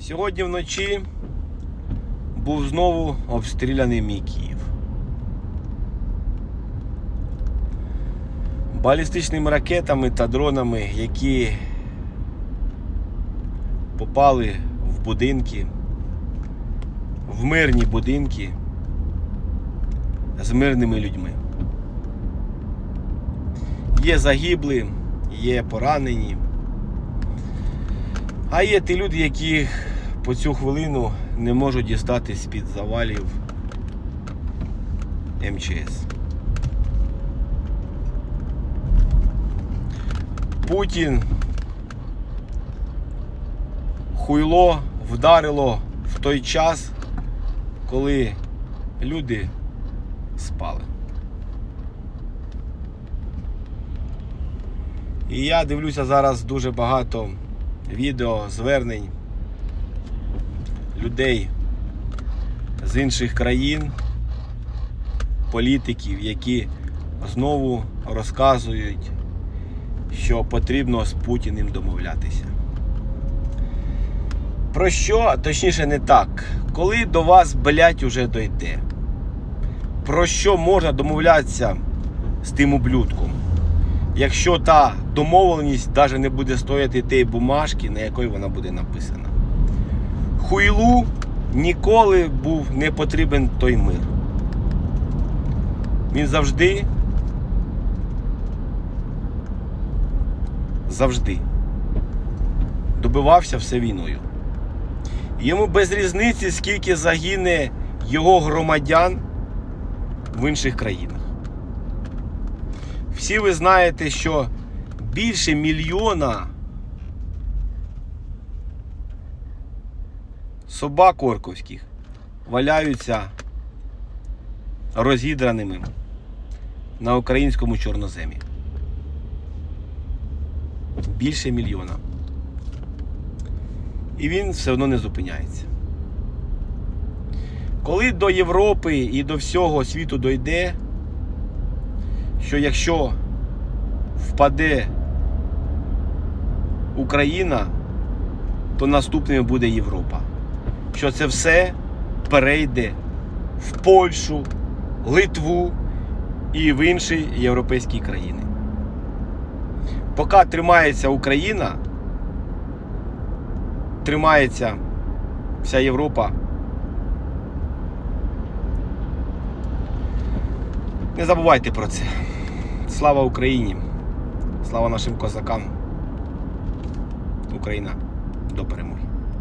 Сьогодні вночі був знову обстріляний мій Київ. Балістичними ракетами та дронами, які попали в будинки, в мирні будинки з мирними людьми. Є загиблі, є поранені. А є ті люди, які по цю хвилину не можуть дістати з-під завалів МЧС. Путін хуйло вдарило в той час, коли люди спали. І я дивлюся зараз дуже багато відео, звернень людей з інших країн, політиків, які знову розказують, що потрібно з Путіним домовлятися. Про що, точніше, не так. Коли до вас, блять, уже дойде? Про що можна домовлятися з тим ублюдком? якщо та домовленість навіть не буде стояти тієї бумажки, на якій вона буде написана. Хуйлу ніколи був не потрібен той мир. Він завжди. Завжди добивався все війною. Йому без різниці, скільки загине його громадян в інших країнах. Всі ви знаєте, що більше мільйона собак орковських валяються розідраними на українському чорноземі. Більше мільйона. І він все одно не зупиняється. Коли до Європи і до всього світу дойде, що якщо впаде Україна, то наступною буде Європа. Що це все перейде в Польщу, Литву і в інші європейські країни. Поки тримається Україна, тримається вся Європа. Не забувайте про це. Слава Україні! Слава нашим козакам! Україна до перемоги!